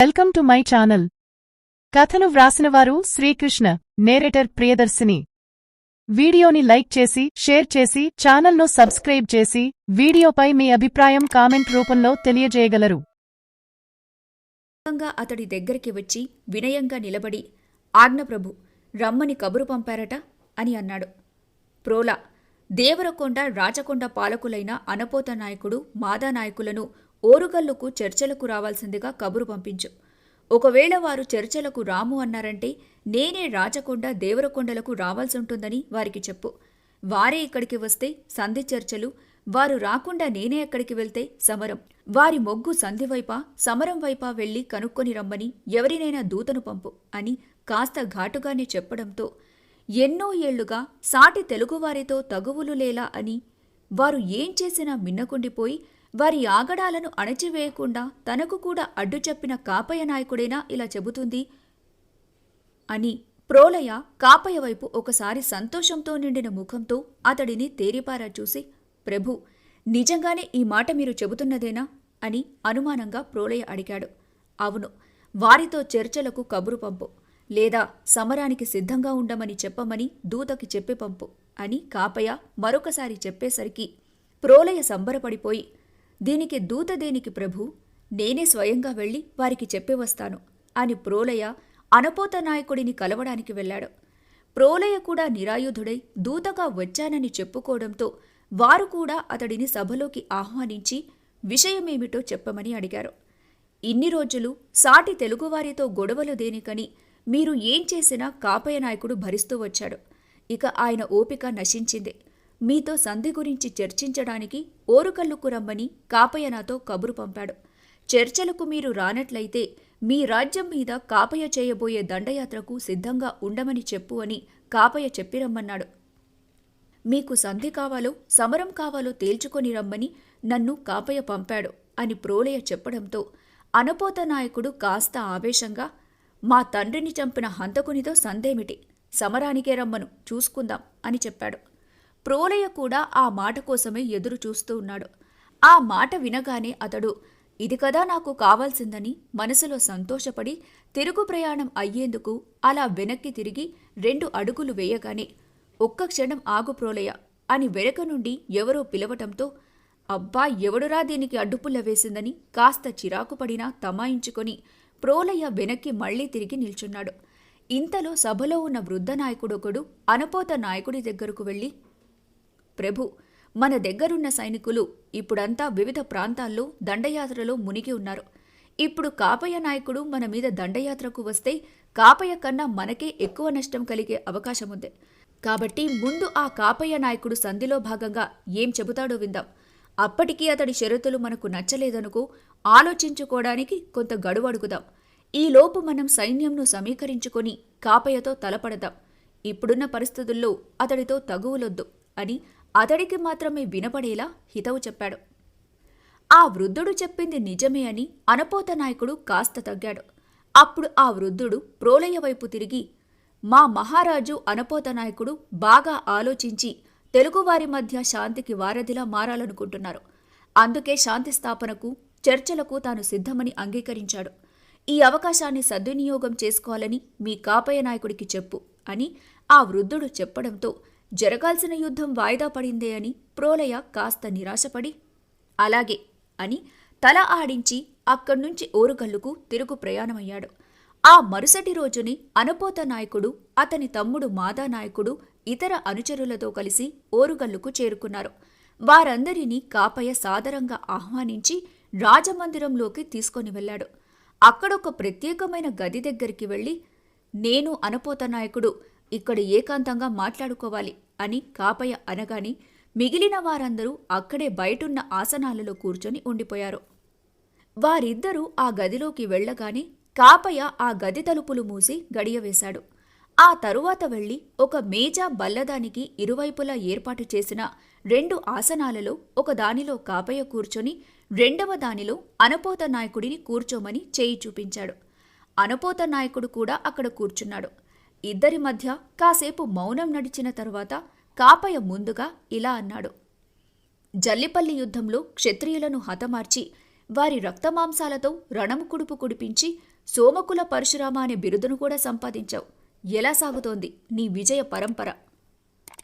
Welcome to my channel. కథను వ్రాసినవారు Srikrishna narrator Priyadarshini. వీడియోని like చేసి షేర్ చేసి ఛానల్ను సబ్స్క్రైబ్ చేసి వీడియోపై మీ అభిప్రాయం కామెంట్ రూపంలో తెలియజేయగలరు. అతడి దగ్గరికి వచ్చి వినయంగా నిలబడి ఆజ్ఞప్రభు రమ్మని కబురు పంపారట అని అన్నాడు. ప్రోలా దేవరకొండ రాచకొండ పాలకులైన అనపోత నాయకుడు మాదా నాయకులను ఓరుగల్లుకు చర్చలకు రావాల్సిందిగా కబురు పంపించు. ఒకవేళ వారు చర్చలకు రాము అన్నారంటే నేనే రాచకొండ దేవరకొండలకు రావాల్సుంటుందని వారికి చెప్పు. వారే ఇక్కడికి వస్తే సంధి చర్చలు వారు రాకుండా నేనే అక్కడికి వెళ్తే సమరం. వారి మొగ్గు సంధి వైపా సమరం వైపా వెళ్ళి కనుక్కొని రమ్మని ఎవరినైనా దూతను పంపు అని కాస్త ఘాటుగానే చెప్పడంతో ఎన్నో ఏళ్ళుగా సాటి తెలుగువారితో తగువులు లేలా అని వారు ఏం చేసినా మిన్నకుండిపోయి వారి ఆగడాలను అణచివేయకుండా తనకు కూడా అడ్డు చెప్పిన కాపయ నాయకుడేనా ఇలా చెబుతుంది? అని ప్రోలయ కాపయ వైపు ఒకసారి సంతోషంతో నిండిన ముఖంతో అతడిని తేరిపారా చూసి ప్రభు నిజంగానే ఈ మాట మీరు చెబుతున్నదేనా? అని అనుమానంగా ప్రోలయ అడిగాడు. అవును వారితో చర్చలకు కబురు పంపు లేదా సమరానికి సిద్ధంగా ఉండమని చెప్పమని దూతకి చెప్పి పంపు అని కాపయ మరొకసారి చెప్పేసరికి ప్రోలయ సంబరపడిపోయి దీనికి దూత దేనికి ప్రభు? నేనే స్వయంగా వెళ్ళి వారికి చెప్పి వస్తాను. అని ప్రోలయ అనపోత నాయకుడిని కలవడానికి వెళ్ళాడు. ప్రోలయ కూడా నిరాయుధుడై దూతగా వచ్చానని చెప్పుకోవడంతో వారు కూడా అతడిని సభలోకి ఆహ్వానించి విషయమేమిటో చెప్పమని అడిగారు. ఇన్ని రోజులు సాటి తెలుగువారితో గొడవలు దేనికని మీరు ఏం చేసినా కాపయ నాయకుడు భరిస్తూ వచ్చాడు. ఇక ఆయన ఓపిక నశించింది. మీతో సంధి గురించి చర్చించడానికి ఓరుకల్లుకు రమ్మని కాపయ్య నాతో కబురు పంపాడు. చర్చలకు మీరు రానట్లయితే మీ రాజ్యం మీద కాపయ చేయబోయే దండయాత్రకు సిద్ధంగా ఉండమని చెప్పు అని కాపయ చెప్పిరమ్మన్నాడు మీకు సంధి కావాలో సమరం కావాలో తేల్చుకొని రమ్మని నన్ను కాపయ పంపాడు అని ప్రోలయ చెప్పడంతో అనపోత నాయకుడు కాస్త ఆవేశంగా మా తండ్రిని చంపిన హంతకునితో సందేమిటి? సమరానికే రమ్మను చూసుకుందాం అని చెప్పాడు. ప్రోలయ కూడా ఆ మాట కోసమే ఎదురు చూస్తూ ఉన్నాడు. ఆ మాట వినగానే అతడు ఇది కదా నాకు కావాల్సిందని మనసులో సంతోషపడి తిరుగు ప్రయాణం అయ్యేందుకు అలా వెనక్కి తిరిగి రెండు అడుగులు వేయగానే ఒక్క క్షణం ఆగు ప్రోలయ అని వెనక నుండి ఎవరో పిలవటంతో అబ్బా ఎవడురా దీనికి అడ్డుపుల్ల వేసిందని కాస్త చిరాకు పడినా తమాయించుకొని ప్రోలయ వెనక్కి మళ్ళీ తిరిగి నిల్చున్నాడు. ఇంతలో సభలో ఉన్న వృద్ధ నాయకుడొకడు అనపోత నాయకుడి దగ్గరకు వెళ్ళి ప్రభు. మన దగ్గరున్న సైనికులు ఇప్పుడంతా వివిధ ప్రాంతాల్లో దండయాత్రలో మునిగి ఉన్నారు. ఇప్పుడు కాపయ నాయకుడు మన మీద దండయాత్రకు వస్తే కాపయ కన్నా మనకే ఎక్కువ నష్టం కలిగే అవకాశముంది. కాబట్టి ముందు ఆ కాపయ్య నాయకుడు సంధిలో భాగంగా ఏం చెబుతాడో విందాం. అప్పటికీ అతడి షరతులు మనకు నచ్చలేదనుకో ఆలోచించుకోవడానికి కొంత గడువు అడుగుదాం. ఈలోపు మనం సైన్యంను సమీకరించుకొని కాపయ్యతో తలపడదాం. ఇప్పుడున్న పరిస్థితుల్లో అతడితో తగువులొద్దు అని అతడికి మాత్రమే వినపడేలా హితవు చెప్పాడు. ఆ వృద్ధుడు చెప్పింది నిజమే అని అనపోత నాయకుడు కాస్త తగ్గాడు. అప్పుడు ఆ వృద్ధుడు ప్రోలయ వైపు తిరిగి మా మహారాజు అనపోత నాయకుడు బాగా ఆలోచించి తెలుగువారి మధ్య శాంతికి వారధిలా మారాలనుకుంటున్నారు. అందుకే శాంతి స్థాపనకు చర్చలకు తాను సిద్ధమని అంగీకరించాడు. ఈ అవకాశాన్ని సద్వినియోగం చేసుకోవాలని మీ కాపయ నాయకుడికి చెప్పు అని ఆ వృద్ధుడు చెప్పడంతో జరగాల్సిన యుద్ధం వాయిదా పడిందే అని ప్రోలయ కాస్త నిరాశపడి అలాగే అని తల ఆడించి అక్కడ్నుంచి ఓరుగల్లుకు తిరుగు ప్రయాణమయ్యాడు. ఆ మరుసటి రోజుని అనపోత నాయకుడు అతని తమ్ముడు మాదా నాయకుడు ఇతర అనుచరులతో కలిసి ఓరుగల్లుకు చేరుకున్నారు. వారందరినీ కాపయ సాదరంగా ఆహ్వానించి రాజమందిరంలోకి తీసుకొని వెళ్ళాడు. అక్కడొక ప్రత్యేకమైన గది దగ్గరికి వెళ్ళి నేను అనపోత నాయకుడు ఇక్కడ ఏకాంతంగా మాట్లాడుకోవాలి అని కాపయ అనగాని మిగిలిన వారందరూ అక్కడే బయటున్న ఆసనాలలో కూర్చొని ఉండిపోయారు. వారిద్దరూ ఆ గదిలోకి వెళ్ళగానే కాపయ్య ఆ గది తలుపులు మూసి గడియవేశాడు ఆ తరువాత వెళ్ళి ఒక మేజా బల్లదానికి ఇరువైపులా ఏర్పాటు చేసిన రెండు ఆసనాలలో ఒక దానిలో కూర్చొని రెండవ దానిలో అనపోత నాయకుడిని కూర్చోమని చేయి చూపించాడు. అనపోత నాయకుడు కూడా అక్కడ కూర్చున్నాడు. ఇద్దరి మధ్య కాసేపు మౌనం నడిచిన తరువాత కాపయ ముందుగా ఇలా అన్నాడు. జల్లిపల్లి యుద్ధంలో క్షత్రియులను హతమార్చి వారి రక్తమాంసాలతో రణము కుడుపు కుడిపించి సోమకుల పరశురామ అనే బిరుదును కూడా సంపాదించావు. ఎలా సాగుతోంది నీ విజయ పరంపర?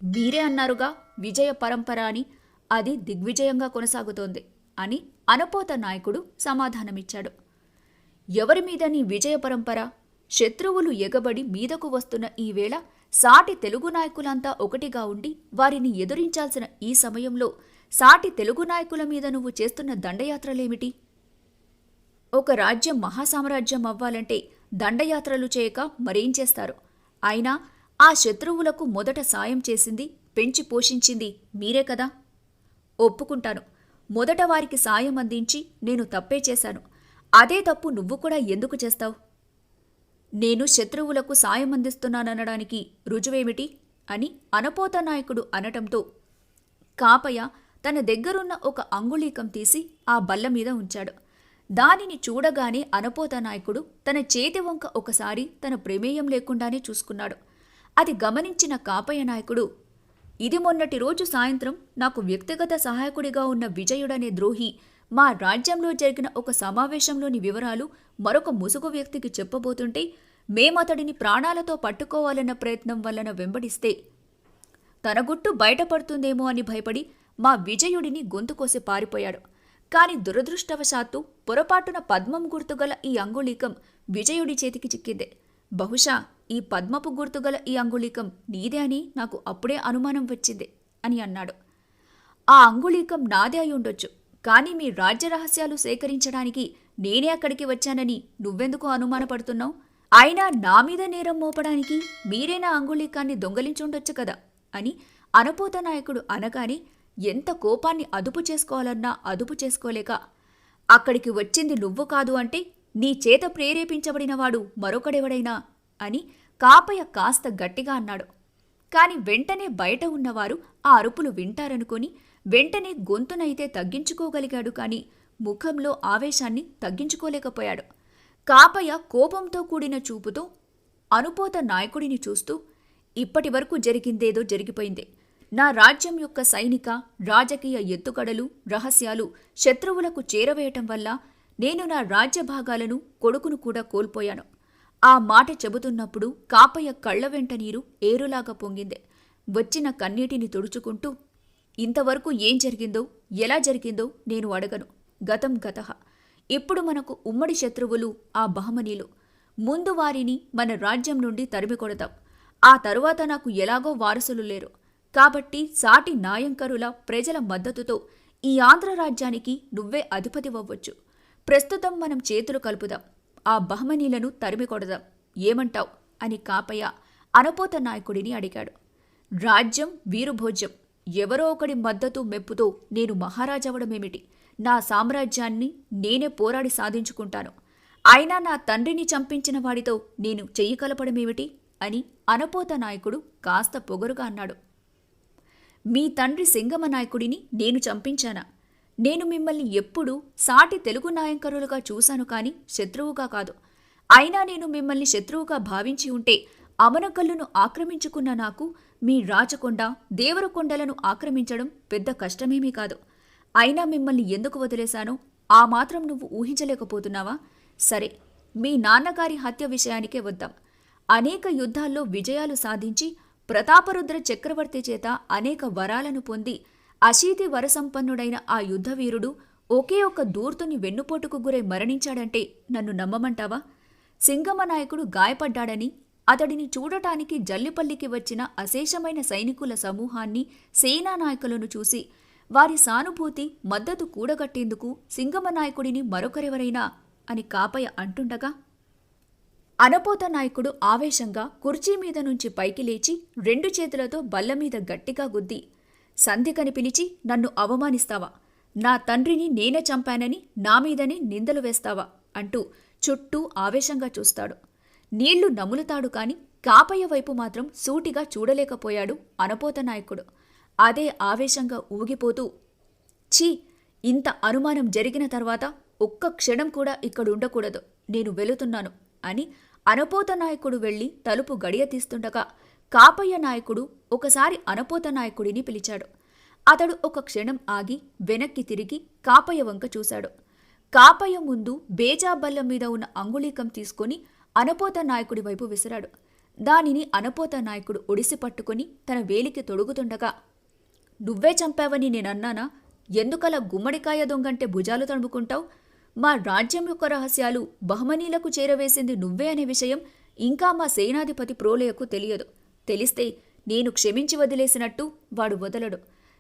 మీరే అన్నారుగా విజయ పరంపర అని అది దిగ్విజయంగా కొనసాగుతోంది అని అనపోత నాయకుడు సమాధానమిచ్చాడు. ఎవరి మీద నీ విజయ పరంపర? శత్రువులు ఎగబడి మీదకు వస్తున్న ఈ వేళ సాటి తెలుగు నాయకులంతా ఒకటిగా ఉండి వారిని ఎదురించాల్సిన ఈ సమయంలో సాటి తెలుగు నాయకుల మీద నువ్వు చేస్తున్న దండయాత్రలేమిటి? ఒక రాజ్యం మహాసామ్రాజ్యం అవ్వాలంటే దండయాత్రలు చేయక మరేం చేస్తారు? అయినా ఆ శత్రువులకు మొదట సాయం చేసింది పెంచి పోషించింది మీరే కదా? ఒప్పుకుంటాను. మొదట వారికి సాయం అందించి నేను తప్పే చేశాను. అదే తప్పు నువ్వు కూడా ఎందుకు చేస్తావు? నేను శత్రువులకు సాయం అందిస్తున్నాననడానికి రుజువేమిటి? అని అనపోత నాయకుడు అనటంతో కాపయ్య తన దగ్గరున్న ఒక అంగుళీకం తీసి ఆ బల్ల మీద ఉంచాడు. దానిని చూడగానే అనపోత నాయకుడు తన చేతి వంక ఒకసారి తన ప్రమేయం లేకుండానే చూసుకున్నాడు. అది గమనించిన కాపయ్య నాయకుడు ఇది మొన్నటి రోజు సాయంత్రం నాకు వ్యక్తిగత సహాయకుడిగా ఉన్న విజయుడనే ద్రోహి మా రాజ్యంలో జరిగిన ఒక సమావేశంలోని వివరాలు మరొక ముసుగు వ్యక్తికి చెప్పబోతుంటే మేమతడిని ప్రాణాలతో పట్టుకోవాలన్న ప్రయత్నం వలన వెంబడిస్తే తన గుట్టు బయటపడుతుందేమో అని భయపడి మా విజయుడిని గొంతుకోసి పారిపోయాడు. కాని దురదృష్టవశాత్తు పొరపాటున పద్మం గుర్తుగల ఈ అంగుళీకం విజయుడి చేతికి చిక్కిందే. బహుశా ఈ పద్మపు గుర్తుగల ఈ అంగుళీకం నీదే అని నాకు అప్పుడే అనుమానం వచ్చింది అని అన్నాడు. ఆ అంగుళీకం నాదే అయి ఉండొచ్చు. కానీ మీ రాజ్య రహస్యాలు సేకరించడానికి నేనే అక్కడికి వచ్చానని నువ్వెందుకు అనుమానపడుతున్నావు? అయినా నా మీద నేరం మోపడానికి మీరే నా అంగుళీకాన్ని దొంగలించుండొచ్చు కదా? అని అనపోత నాయకుడు అనగానే ఎంత కోపాన్ని అదుపు చేసుకోవాలన్నా అదుపు చేసుకోలేక అక్కడికి వచ్చింది నువ్వు కాదు అంటే నీ చేత ప్రేరేపించబడినవాడు మరొకడెవడైనా? అని కాపయ్య కాస్త గట్టిగా అన్నాడు. కాని వెంటనే బయట ఉన్నవారు ఆ అరుపులు వింటారనుకొని వెంటనే గొంతునైతే తగ్గించుకోగలిగాడు కాని ముఖంలో ఆవేశాన్ని తగ్గించుకోలేకపోయాడు. కాపయ్య కోపంతో కూడిన చూపుతో అనుపోత నాయకుడిని చూస్తూ ఇప్పటి వరకు జరిగిందేదో జరిగిపోయింది. నా రాజ్యం యొక్క సైనిక రాజకీయ ఎత్తుగడలు రహస్యాలు శత్రువులకు చేరవేయటం వల్ల నేను నా రాజ్య భాగాలను కొడుకును కూడా కోల్పోయాను. ఆ మాట చెబుతున్నప్పుడు కాపయ్య కళ్ళ వెంట నీరు ఏరులాగా పొంగింది. వచ్చిన కన్నీటిని తుడుచుకుంటూ ఇంతవరకు ఏం జరిగిందో ఎలా జరిగిందో నేను అడగను. గతం గత. ఇప్పుడు మనకు ఉమ్మడి శత్రువులు ఆ బహమనీలు? ముందు వారిని మన రాజ్యం నుండి తరిమి కొడతాం. ఆ తరువాత నాకు ఎలాగో వారసులు లేరు. కాబట్టి సాటి నాయంకరుల ప్రజల మద్దతుతో ఈ ఆంధ్ర రాజ్యానికి నువ్వే అధిపతివ్వచ్చు ప్రస్తుతం మనం చేతులు కలుపుదాం. ఆ బహమనీలను తరిమి కొడదాం. ఏమంటావ్? అని కాపయ్య అనపోత నాయకుడిని అడిగాడు. రాజ్యం వీరుభోజ్యం. ఎవరో ఒకడి మద్దతు మెప్పుతో నేను మహారాజవడమేమిటి నా సామ్రాజ్యాన్ని నేనే పోరాడి సాధించుకుంటాను. అయినా నా తండ్రిని చంపించిన వాడితో నేను చెయ్యి కలపడమేమిటి అని అనపోత నాయకుడు కాస్త పొగరుగా అన్నాడు. మీ తండ్రి సింగమ నాయకుడిని నేను చంపించానా? నేను మిమ్మల్ని ఎప్పుడూ సాటి తెలుగు నాయంకరులుగా చూశాను కాని శత్రువుగా కాదు. అయినా నేను మిమ్మల్ని శత్రువుగా భావించి ఉంటే అమనకల్లును ఆక్రమించుకున్న నాకు మీ రాచకొండ దేవరకొండలను ఆక్రమించడం పెద్ద కష్టమేమీ కాదు. అయినా మిమ్మల్ని ఎందుకు వదిలేశానో? ఆ మాత్రం నువ్వు ఊహించలేకపోతున్నావా? సరే మీ నాన్నగారి హత్య విషయానికే వద్దాం. అనేక యుద్ధాల్లో విజయాలు సాధించి ప్రతాపరుద్ర చక్రవర్తి చేత అనేక వరాలను పొంది అశీతి వరసంపన్నుడైన ఆ యుద్ధవీరుడు ఒకే ఒక్క దూర్తుని వెన్నుపోటుకు గురై మరణించాడంటే నన్ను నమ్మమంటావా? సింగమ నాయకుడు గాయపడ్డాడని అతడిని చూడటానికి జల్లిపల్లికి వచ్చిన అశేషమైన సైనికుల సమూహాన్ని సేనా నాయకులను చూసి వారి సానుభూతి మద్దతు కూడగట్టేందుకు సింగమ నాయకుడిని మరొకరెవరైనా? అని కాపయ అంటుండగా అనపోత నాయకుడు ఆవేశంగా కుర్చీ మీద నుంచి పైకి లేచి రెండు చేతులతో బల్ల మీద గట్టిగా గుద్ది సంధికని పిలిచి నన్ను అవమానిస్తావా? నా తండ్రిని నేనే చంపానని నా మీదనే నిందలు వేస్తావా? అంటూ చుట్టూ ఆవేశంగా చూస్తాడు. నీళ్ళు నములుతాడు కాని కాపయ్య వైపు మాత్రం సూటిగా చూడలేకపోయాడు అనపోత నాయకుడు. అదే ఆవేశంగా ఊగిపోతూ ఛీ ఇంత అనుమానం జరిగిన తర్వాత ఒక్క క్షణం కూడా ఇక్కడుండకూడదు నేను వెళుతున్నాను అని అనపోత నాయకుడు వెళ్ళి తలుపు గడియ తీస్తుండగా కాపయ్య నాయకుడు ఒకసారి అనపోత నాయకుడిని పిలిచాడు. అతడు ఒక క్షణం ఆగి వెనక్కి తిరిగి కాపయ్య వంక చూశాడు. కాపయ్య ముందు బేజాబల్లం మీద ఉన్న అంగుళీకం తీసుకొని అనపోత నాయకుడి వైపు విసిరాడు. దానిని అనపోత నాయకుడు ఒడిసి పట్టుకుని తన వేలికి తొడుగుతుండగా నువ్వే చంపావని నేనన్నానా? ఎందుకలా గుమ్మడికాయ దొంగంటే భుజాలు తడుముకుంటావు? మా రాజ్యం యొక్క రహస్యాలు బహమనీలకు చేరవేసింది నువ్వే అనే విషయం ఇంకా మా సేనాధిపతి ప్రోలయకు తెలియదు. తెలిస్తే నేను క్షమించి వదిలేసినట్టు వాడు వదలడు.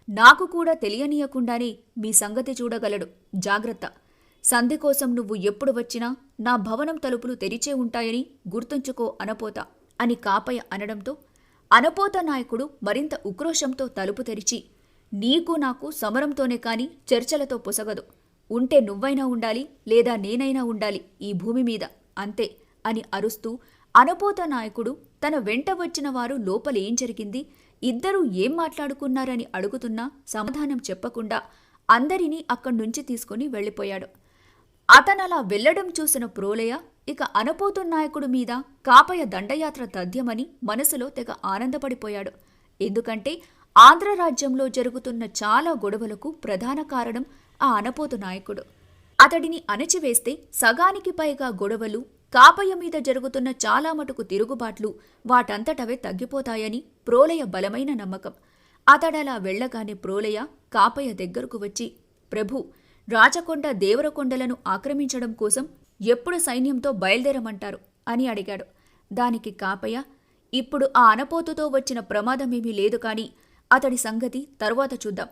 నాకు కూడా తెలియనీయకుండానే మీ సంగతి చూడగలడు. జాగ్రత్త. సంధి కోసం నువ్వు ఎప్పుడు వచ్చినా నా భవనం తలుపులు తెరిచే ఉంటాయని గుర్తుంచుకో అనపోత అని కాపయ్య అనడంతో అనపోత నాయకుడు మరింత ఉక్రోషంతో తలుపు తెరిచి నీకు నాకు సమరంతోనే కాని చర్చలతో పొసగదు. ఉంటే నువ్వైనా ఉండాలి లేదా నేనైనా ఉండాలి ఈ భూమి మీద అంతే అని అరుస్తూ అనపోత నాయకుడు తన వెంట వచ్చిన వారు లోపలేం జరిగింది ఇద్దరూ ఏం మాట్లాడుకున్నారని అడుగుతున్నా సమాధానం చెప్పకుండా అందరినీ అక్కడి నుంచి తీసుకుని వెళ్ళిపోయాడు. అతనలా వెళ్ళడం చూసిన ప్రోలయ ఇక అనపోతు నాయకుడు మీద కాపయ దండయాత్ర తథ్యమని మనసులో తెగ ఆనందపడిపోయాడు. ఎందుకంటే ఆంధ్ర రాజ్యంలో జరుగుతున్న చాలా గొడవలకు ప్రధాన కారణం ఆ అనపోతు నాయకుడు. అతడిని అణచివేస్తే సగానికి పైగా గొడవలు కాపయ్య మీద జరుగుతున్న చాలా మటుకు తిరుగుబాట్లు వాటంతటవే తగ్గిపోతాయని ప్రోలయ బలమైన నమ్మకం. అతడలా వెళ్ళగానే ప్రోలయ కాపయ దగ్గరకు వచ్చి ప్రభు రాచకొండ దేవరకొండలను ఆక్రమించడం కోసం ఎప్పుడు సైన్యంతో బయలుదేరమంటారు అని అడిగాడు. దానికి కాపయ్య ఇప్పుడు ఆ అనపోతుతో వచ్చిన ప్రమాదమేమీ లేదు కాని అతడి సంగతి తరువాత చూద్దాం.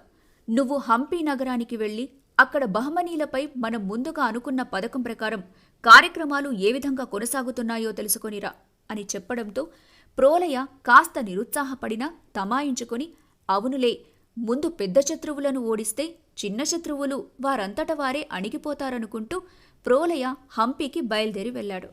నువ్వు హంపి నగరానికి వెళ్ళి అక్కడ బహమనీలపై మనం ముందుగా అనుకున్న పథకం ప్రకారం కార్యక్రమాలు ఏ విధంగా కొనసాగుతున్నాయో తెలుసుకొనిరా అని చెప్పడంతో ప్రోలయ కాస్త నిరుత్సాహపడినా తమాయించుకొని అవునులే ముందు పెద్ద శత్రువులను ఓడిస్తే చిన్న శత్రువులు వారంతట వారే అణిగిపోతారనుకుంటూ ప్రోలయ హంపీకి బయలుదేరి వెళ్ళాడు.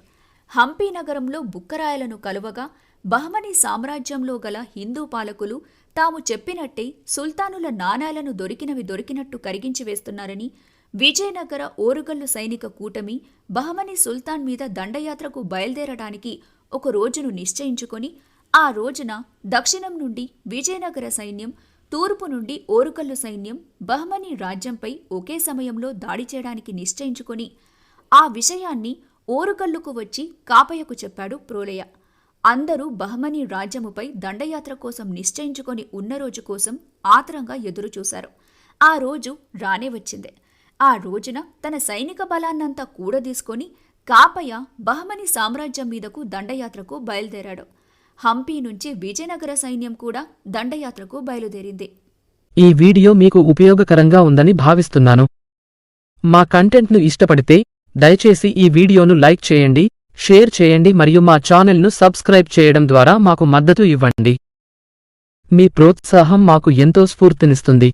హంపీ నగరంలో బుక్కరాయలను కలువగా బహమనీ సామ్రాజ్యంలో గల హిందూ పాలకులు తాము చెప్పినట్టే సుల్తానుల నాణాలను దొరికినవి దొరికినట్టు కరిగించి వేస్తున్నారని విజయనగర ఓరుగల్లు సైనిక కూటమి బహమనీ సుల్తాన్ మీద దండయాత్రకు బయలుదేరడానికి ఒక రోజును నిశ్చయించుకొని ఆ రోజున దక్షిణం నుండి విజయనగర సైన్యం తూర్పు నుండి ఓరుకల్లు సైన్యం బహమనీ రాజ్యంపై ఒకే సమయంలో దాడి చేయడానికి నిశ్చయించుకొని ఆ విషయాన్ని ఓరుకల్లుకు వచ్చి కాపయ్యకు చెప్పాడు ప్రోలయ. అందరూ బహమనీ రాజ్యముపై దండయాత్ర కోసం నిశ్చయించుకొని ఉన్న రోజు కోసం ఆతరంగా ఎదురుచూశారు. ఆ రోజు రానే వచ్చింది. ఆ రోజున తన సైనిక బలాన్నంతా కూడదీసుకొని కాపయ్య బహమని సామ్రాజ్యం మీదకు దండయాత్రకు బయలుదేరాడు. హంపీ నుంచి విజయనగర సైన్యం కూడా దండయాత్రకు బయలుదేరింది. ఈ వీడియో మీకు ఉపయోగకరంగా ఉందని భావిస్తున్నాను. మా కంటెంట్ను ఇష్టపడితే దయచేసి ఈ వీడియోను లైక్ చేయండి షేర్ చేయండి మరియు మా ఛానల్ను సబ్స్క్రైబ్ చేయడం ద్వారా మాకు మద్దతు ఇవ్వండి. మీ ప్రోత్సాహం మాకు ఎంతో స్ఫూర్తినిస్తుంది.